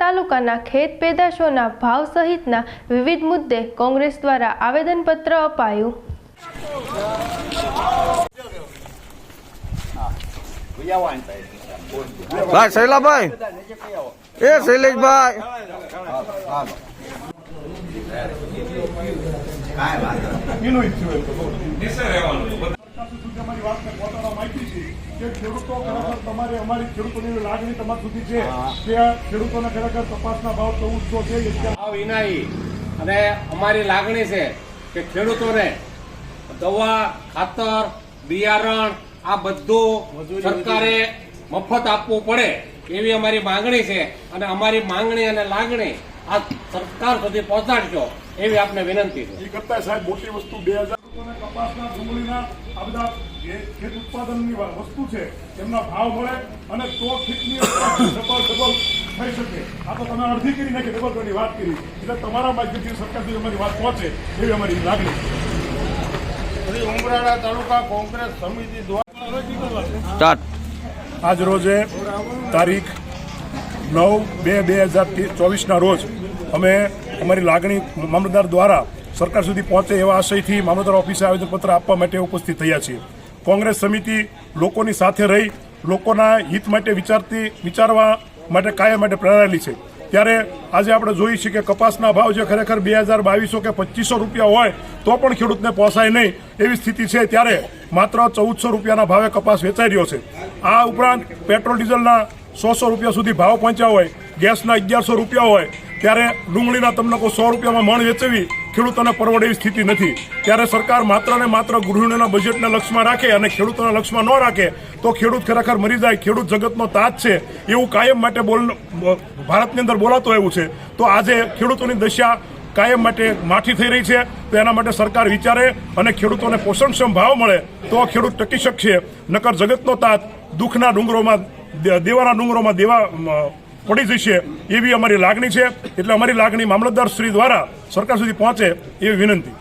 તાલુકાના ખેત પેદાશોના ભાવ સહિતના વિવિધ મુદ્દે કોંગ્રેસ દ્વારા આવેદનપત્ર અપાયું. ભાઈ શૈલાભાઈ. એ શૈલેષભાઈ. ખેડૂતો તમારી અમારી ખેડૂતોની લાગણી તમારી સુધી છે. કે ખેડૂતોને ખરેખર કપાસના ભાવ ચૌદસો છે. વિનાઈ અને અમારી લાગણી છે કે ખેડૂતોને દવા ખાતર બિયારણ આ બધું સરકારે મફત આપવું પડે એવી અમારી માંગણી છે. અને અમારી માંગણી અને લાગણી આ સરકાર સુધી પહોંચાડજો એવી આપને વિનંતી છે. એ કરતા સાહેબ મોટી વસ્તુ બે કપાસના ડુંગળીના આ બધા જે ખેત ઉત્પાદનની વસ્તુ છે એમના ભાવ મળે અને તો ખેતની ડબલ ડબલ થઈ શકે. આ તો તમે અડધી કરી નાખી ડબલ ડબલની વાત કરી. એટલે તમારા માધ્યમથી સરકાર સુધી અમારી વાત પહોંચે એવી અમારી લાગણી છે. ઉમરાળા તાલુકા કોંગ્રેસ સમિતિ દ્વારા સ્ટાર્ટ. આજ રોજે તારીખ નવ બે બે હજાર ચોવીસના રોજ અમે અમારી લાગણી મામલતદાર દ્વારા સરકાર સુધી પહોંચે એવા આશયથી મામલતદાર ઓફિસે આવેદનપત્ર આપવા માટે ઉપસ્થિત થયા છીએ. કોંગ્રેસ સમિતિ લોકોની સાથે રહી, લોકોના હિત માટે વિચારતી, વિચારવા માટે કાયમ માટે પ્રેરાયેલી છે. ત્યારે આજે આપણે જોઈએ છીએ કે કપાસના ભાવ જે ખરેખર બે હજાર બાવીસો કે પચીસો રૂપિયા હોય, તો પણ ખેડૂતને પોસાય નહીં એવી સ્થિતિ છે. ત્યારે માત્ર ચૌદસો રૂપિયાના ભાવે કપાસ વેચાઈ રહ્યો છે. આ ઉપરાંત પેટ્રોલ, ડીઝલના સો સો રૂપિયા સુધી ભાવ પહોંચ્યા હોય, ગેસના અગિયારસો રૂપિયા હોય, ત્યારે ડુંગળીના તમને કોઈ સો રૂપિયામાં મણ વેચવી ખેડૂતોને પરવડે એવી સ્થિતિ નથી. ત્યારે સરકાર માત્ર ને માત્ર ગૃહિણીના બજેટને લક્ષ્યમાં રાખે અને ખેડૂતોના લક્ષ્યમાં ન રાખે, તો ખેડૂત ખરેખર મરી જાય. ખેડૂત જગતનો તાજ છે. એવું કાયમ માટે બોલ, ભારતની અંદર બોલાતો એવું છે. તો આજે ખેડૂતોની દશા કાયમ માટે માઠી થઈ રહી છે. તો એના માટે સરકાર વિચારે અને ખેડૂતોને પોષણક્ષમ ભાવ મળે, તો ખેડૂત ટકી શકશે. નકર જગતનો તાત દુઃખના ડુંગરોમાં દેવાના ડુંગરોમાં દેવા પડી જશે એવી અમારી લાગણી છે. એટલે અમારી લાગણી મામલતદાર શ્રી દ્વારા સરકાર સુધી પહોંચે એવી વિનંતી.